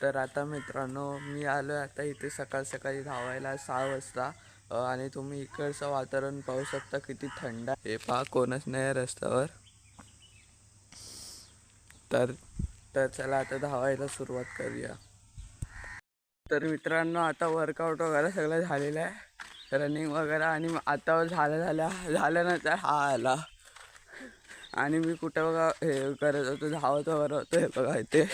तर आता मित्रांनो मी आलो आहे आता इथे सकाळ सकाळी धावायला सहा वाजता. आणि तुम्ही इकडचं वातावरण पाहू शकता किती थंड आहे. हे पहा कोणच नाही रस्त्यावर. तर तर चला आता धावायला सुरुवात करूया. तर मित्रांनो आता वर्कआउट वगैरे सगळं झालेलं आहे. रनिंग वगैरे आणि आता झालं झाल्या झाल्यानंतर हा आला. आणि मी कुठं बघा हे करत होतो धावत वगैरे होतो हे बघा इथे.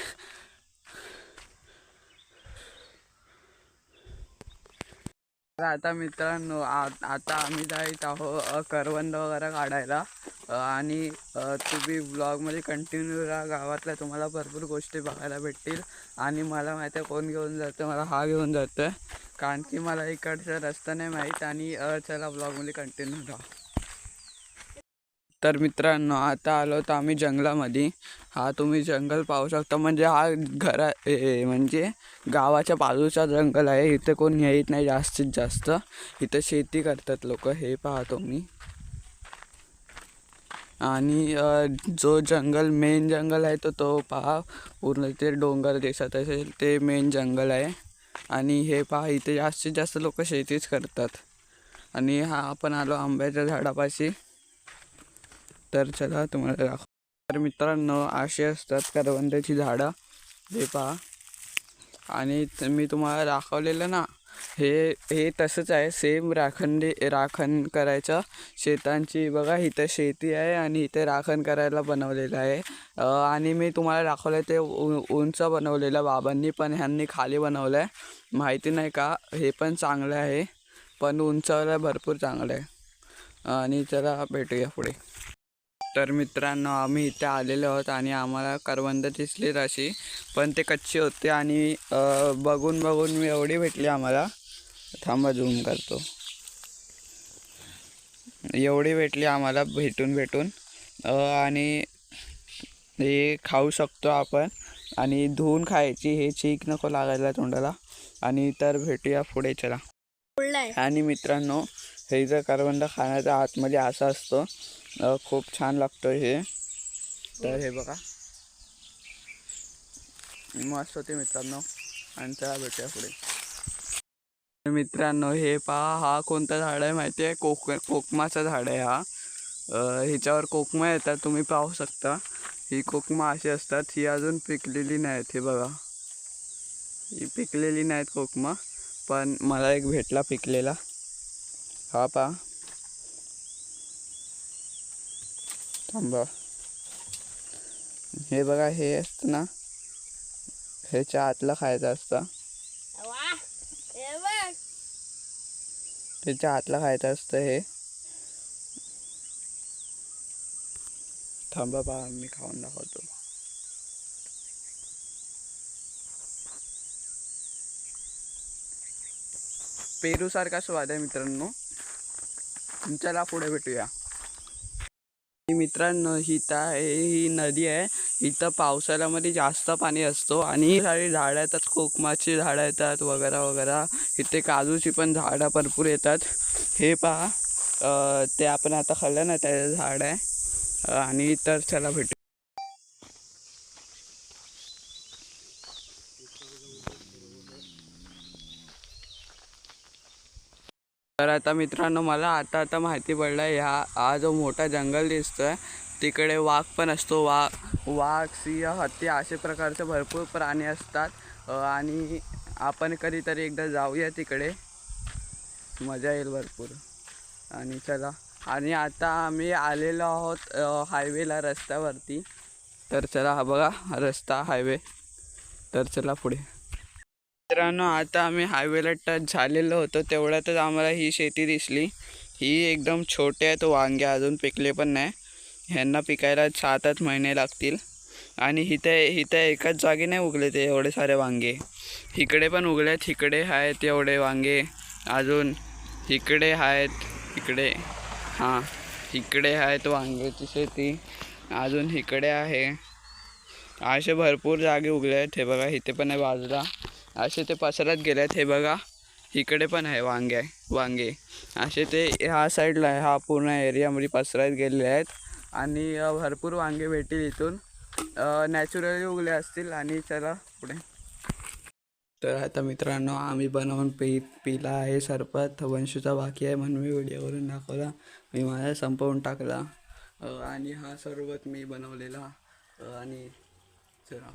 आता मित्रांनो आ- आता आम्ही जायत आहो करवंद वगैरे काढायला. आणि तुम्ही ब्लॉगमध्ये कंटिन्यू राहा. गावातल्या तुम्हाला भरपूर गोष्टी बघायला भेटतील. आणि मला माहिती आहे कोण घेऊन जातं मला हा घेऊन जातं कारण की मला इकडचा रस्ता नाही माहीत आणि चला ब्लॉगमध्ये कंटिन्यू राहा. तर मित्रांनो आता आलो तर आम्ही जंगलामध्ये. हा तुम्ही जंगल पाहू शकता. म्हणजे हा घरा म्हणजे गावाच्या बाजूचा जंगल आहे. इथे कोण येत नाही जास्तीत जास्त. इथं शेती करतात लोक हे पाहतो मी आणि जो जंगल मेन जंगल आहे तो तो पहा. पूर्ण ते डोंगर दिसत असेल ते मेन जंगल आहे. आणि हे पहा इथे जास्तीत जास्त लोक शेतीच करतात. आणि हा आपण आलो आंब्याच्या झाडापाशी. तर चला तुम्हाला दाखव. तर मित्रांनो असे असतात करवंदाची झाडं. हे पहा. आणि मी तुम्हाला दाखवलेलं ना हे हे तसंच आहे. सेम राखंडी राखण करायचं. शेतांची बघा इथं शेती आहे आणि इथे राखण करायला बनवलेलं आहे. आणि मी तुम्हाला दाखवलं ते उंच बनवलेलं. बाबांनी पण ह्यांनी खाली बनवलं आहे माहिती नाही का? हे पण चांगलं आहे. पण उंचावलं भरपूर चांगलं आहे. आणि चला भेटूया पुढे. तर मित्रांनो आम्ही इथे आलेलो आहोत आणि आम्हाला करवंद दिसली अशी पण ते कच्चे होते आणि बघून बघून मी एवढी भेटली आम्हाला. थांबा झूम करतो. एवढी भेटली आम्हाला भेटून भेटून. आणि हे खाऊ शकतो आपण. आणि धुवून खायची हे चीक नको लागायला तोंडाला. आणि तर भेटूया पुढे चला. आणि मित्रांनो हे जर करवंद खाण्याचा आतमध्ये असा असतो. खूप छान लागतो हे. तर हे बघा. मस्त होते मित्रांनो. आणि चला भेटूया पुढे. मित्रांनो हे पहा हा कोणता झाड आहे माहिती आहे? कोक कोकमाचं झाड आहे हा. ह्याच्यावर कोकमा येतात तुम्ही पाहू शकता. ही कोकमा अशी असतात ही अजून पिकलेली नाहीत हे बघा. ही पिकलेली नाहीत कोकमा पण मला एक भेटला पिकलेला. हा पा थांबा हे बघा हे असतं ना. ह्याच्या आतलं खायचं असतं. हे त्याच्या आतलं खायचं असतं हे. थांबा पहा मी खाऊन दाखवतो. पेरू सारखा स्वाद आहे मित्रांनो. चला पुढे भेटूया. आणि मित्रांनो इथं आहे ही नदी आहे. इथं पावसाळ्यामध्ये जास्त पाणी असतो आणि सारी झाडं येतात कोकमाची झाडं येतात वगैरे वगैरे. इथे काजूची पण झाडं भरपूर येतात. हे पहा ते आपण आता खाल्लं ना त्याचं झाड आहे. आणि तर चला भेटू. तर आता मित्रांनो मला आता आता माहिती पडलं ह्या हा जो मोठा जंगल दिसतो आहे तिकडे वाघ पण असतो. वाघ वाघ सिंह हत्ती असे प्रकारचे भरपूर प्राणी असतात. आणि आपण कधीतरी एकदा जाऊया तिकडे. मजा येईल भरपूर. आणि चला. आणि आता आम्ही आलेलो आहोत हायवेला रस्त्यावरती. तर चला हा बघा रस्ता हायवे. तर चला पुढे. मित्रांनो आता आम्ही हायवेला टच झालेलो होतो. तेवढ्यातच आम्हाला ही शेती दिसली. ही एकदम छोटे आहेत वांगे अजून पिकले पण नाही. ह्यांना पिकायला सात आठ महिने लागतील. आणि इथे इथे एकाच जागी नाही उगले ते एवढे सारे वांगे. इकडे पण उगले आहेत इकडे आहेत एवढे वांगे. अजून इकडे आहेत इकडे. हां इकडे आहेत वांग्याची शेती. अजून इकडे आहे. असे भरपूर जागे उगले आहेत हे बघा इथे पण आहे बाजूला. असे ते पसरत गेले आहेत हे बघा इकडे पण आहे वांगे आहे वांगे. असे ते ह्या साईडला आहे. हा पूर्ण एरियामध्ये पसरत गेलेले आहेत. आणि भरपूर वांगे भेटतील इथून. नॅचरली उगले असतील आणि चला पुढे. तर आता मित्रांनो आम्ही बनवून पी पिला आहे सरपत. वंशूचा बाकी आहे म्हणून मी व्हिडिओवरून दाखवला. मी माझा संपवून टाकला. आणि हा सरबत मी बनवलेला. आणि चला.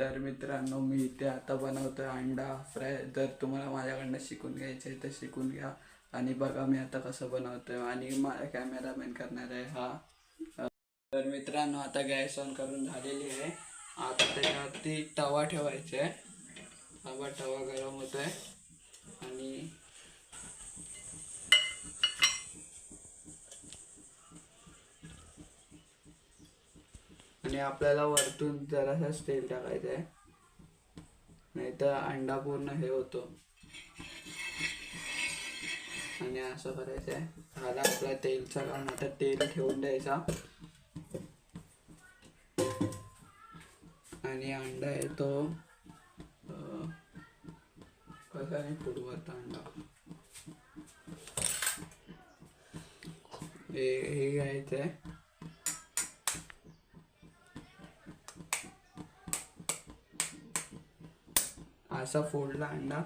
तर मित्रांनो मी इथे आता बनवतोय अंडा फ्राय. जर तुम्हाला माझ्याकडनं शिकून घ्यायचं आहे तर शिकून घ्या. आणि बघा मी आता कसं बनवतोय. आणि माझा कॅमेरामॅन करणार आहे हा. तर मित्रांनो आता गॅस ऑन करून झालेली आहे. आता त्याच्यावरती तवा ठेवायचा आहे. तवा तवा गरम होतो आहे आणि आणि आपल्याला वरतून जरासाच तेल टाकायचं आहे. नाही तर अंडा पूर्ण हे होतो. आणि असं करायचं आहे. झाला आपला तेलचा कारण आता तेल ठेवून द्यायचा. आणि अंडा आहे तो कसा नाही फुटवरचा अंडा. हे हे घ्यायचं आहे. असा फोडला अंडा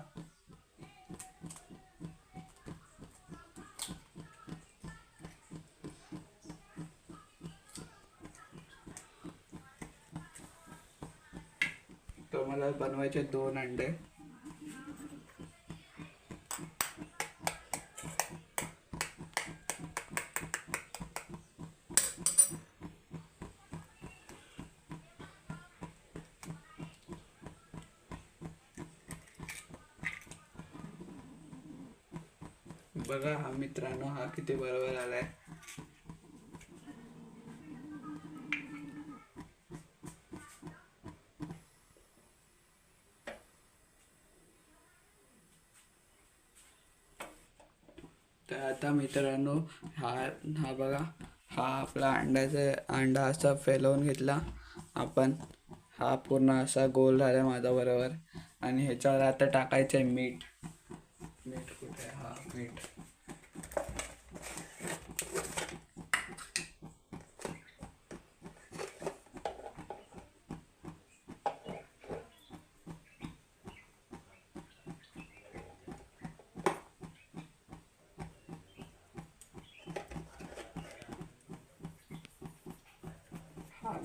तर मला बनवायचे दोन अंडे. बघा हा मित्रांनो हा किती बरोबर आलाय. तर आता मित्रांनो हा हा बघा हा आपला अंड्याचा अंडा असा फैलवून घेतला. आपण हा पूर्ण असा गोल झाला माझ्याबरोबर बरोबर. आणि ह्याच्यावर आता टाकायचं आहे मीठ कुठे आहे? हा मीठ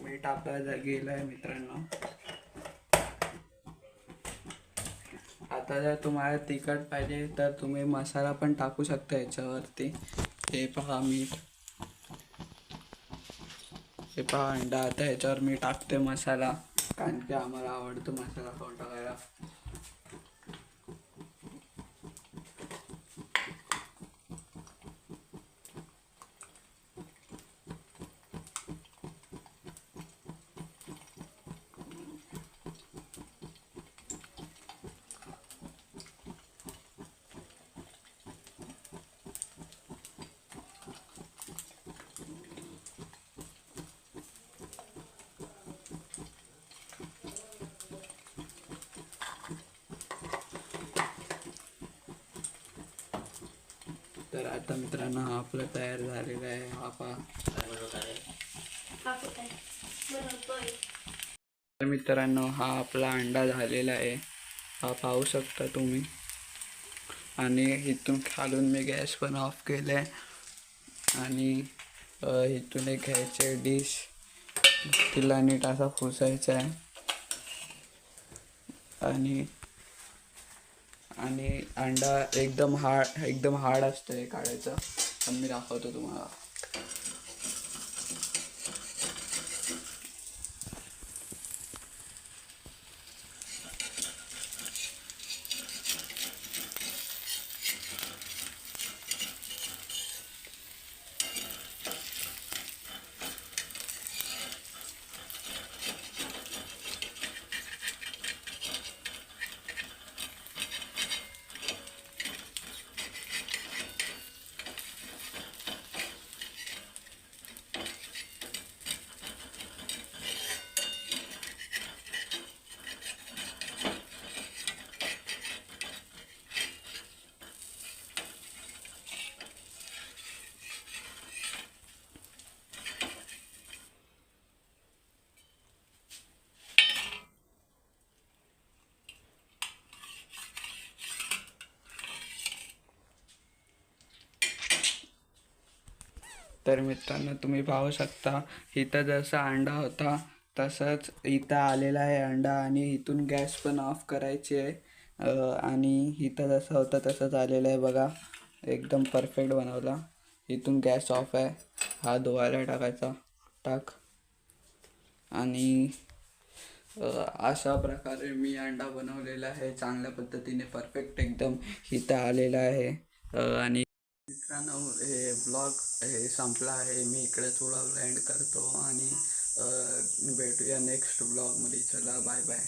मी मीठ आपल्याला गेलं आहे मित्रांनो. आता जर तुम्हाला तिखट पाहिजे तर तुम्ही मसाला पण टाकू शकता याच्यावरती. हे पहा मीठ हे पहा अंडा आता ह्याच्यावर मी टाकते मसाला. कारण की आम्हाला आवडतो मसाला खाऊन टाकायला. तर आता मित्रांनो हा आपला तयार झालेला आहे. हा पहा. तर मित्रांनो हा आपला अंडा झालेला आहे. हा पाहू शकता तुम्ही. आणि इथून खालून मी गॅस पण ऑफ केलं आहे आणि इथून एक घ्यायचे डिश. तिला नीट असा पुसायचा आहे. आणि आणि अंडा एकदम हार्ड एकदम हार्ड असतं हे काढायचं. पण मी दाखवतो तुम्हाला. तर मित्रांनो तुम्ही पाहू शकता इथं जसा अंडा होता तसंच इथं आलेला आहे अंडा आणि इथून गॅस पण ऑफ करायची आहे. आणि इथं जसं होतं तसंच आलेलं आहे बघा एकदम परफेक्ट बनवला. इथून गॅस ऑफ आहे हा धुवायला टाकायचा टाक. आणि अशा प्रकारे मी अंडा बनवलेला आहे चांगल्या पद्धतीने परफेक्ट एकदम इथं आलेला आहे. आणि मित्रांनो हे ब्लॉग हे संपला आहे. मी इकडेच ब्लॉग लँड करतो आणि भेटूया नेक्स्ट ब्लॉगमध्ये. चला बाय बाय